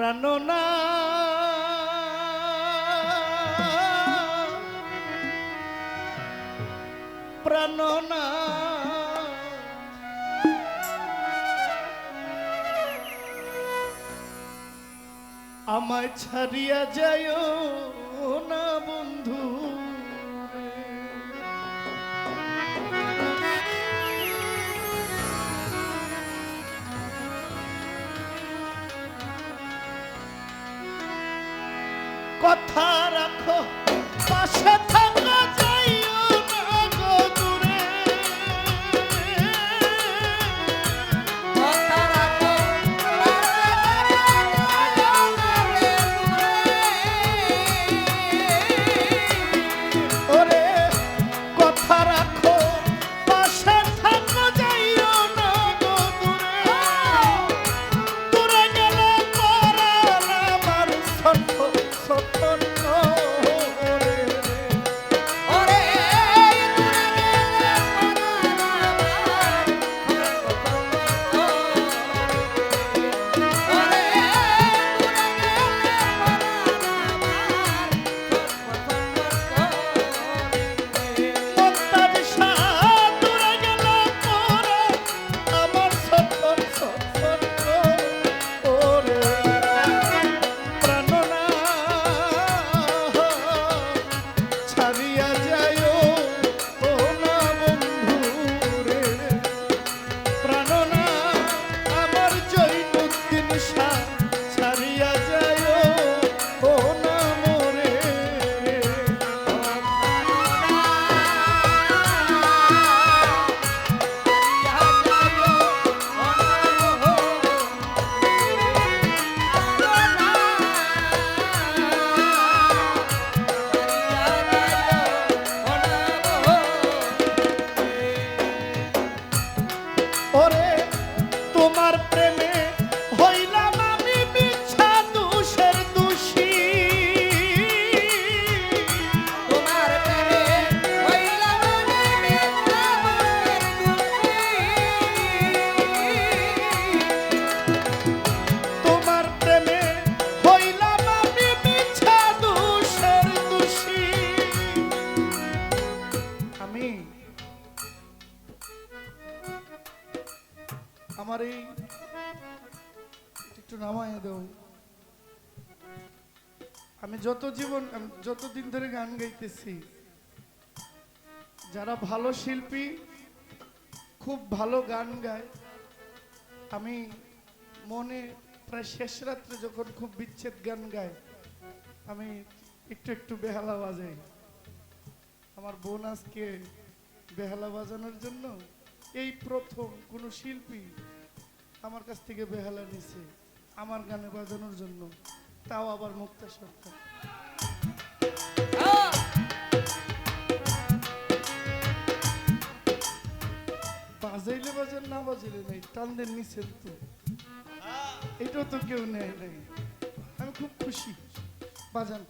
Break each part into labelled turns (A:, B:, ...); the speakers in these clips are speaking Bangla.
A: প্রাণনা প্রাণনা আমায় ছাড়িয়া যায় না বন্ধু। কথা রাখো পাশে থাকা। ওরে তোমার প্রেমে এই একটু নামায় দাও। আমি যত জীবন আমি যতদিন ধরে গান গাইতেছি, যারা ভালো শিল্পী, খুব ভালো গান গায়, আমি মনে প্রায় শেষ রাত্রে যখন খুব বিচ্ছেদ গান গায়, আমি একটু একটু বেহালা বাজাই। আমার বোন আজকে বেহালা বাজানোর জন্য এই প্রথম কোনো শিল্পী আমার কাছ থেকে বেহালা নিছে, আমার গানে বাজানোর জন্য। তাও আবার মুক্তা সরকার। বাজাইলে বাজান, না বাজাইলে নাই টানদের নিছেন তো। এটাও তো কেউ নেয় নাই। আমি খুব খুশি। বাজান।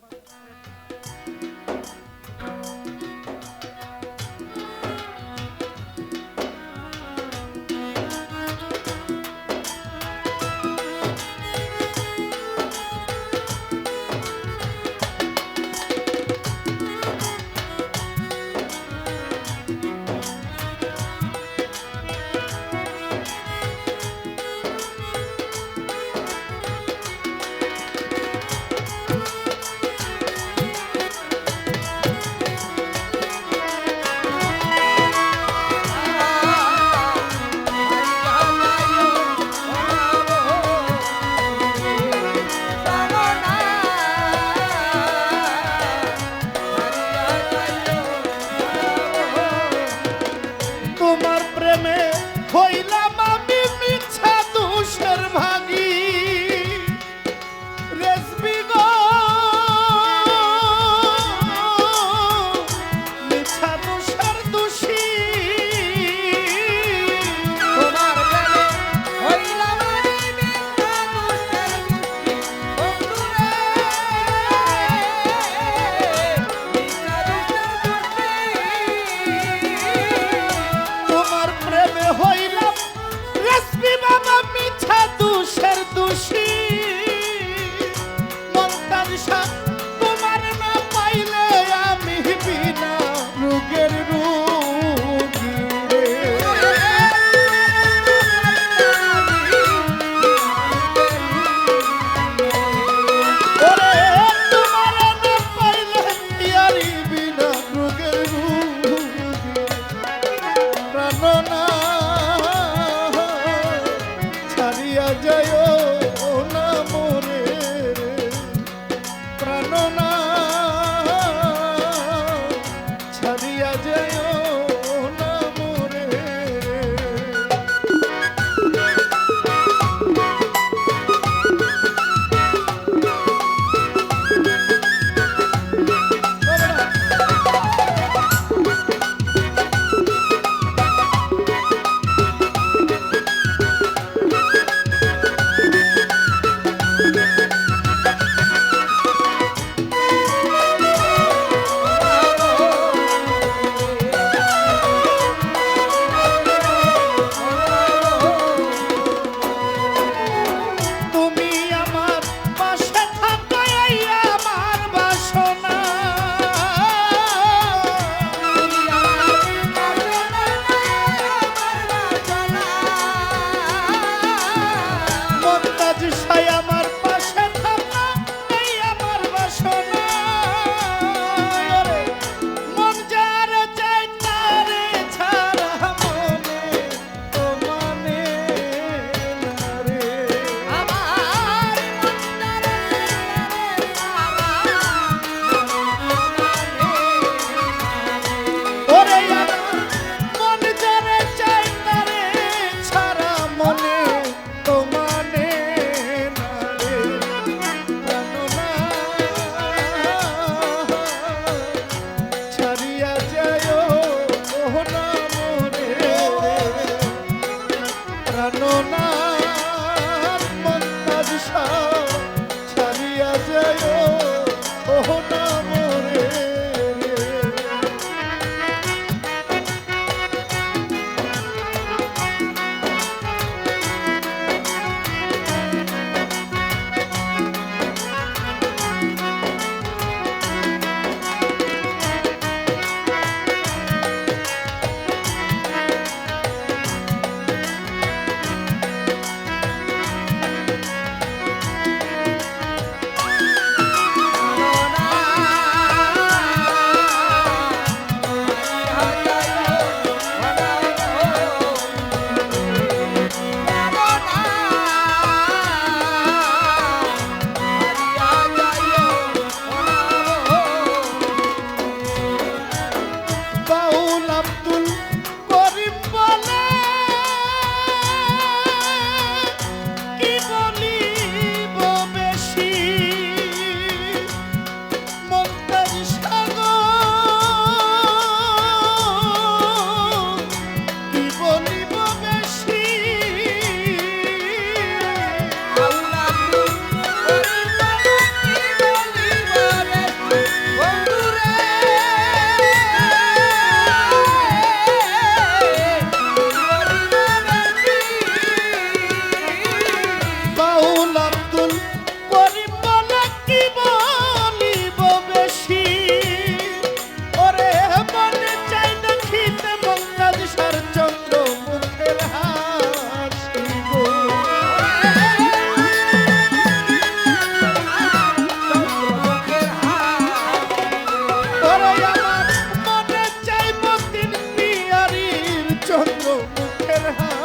A: 哈。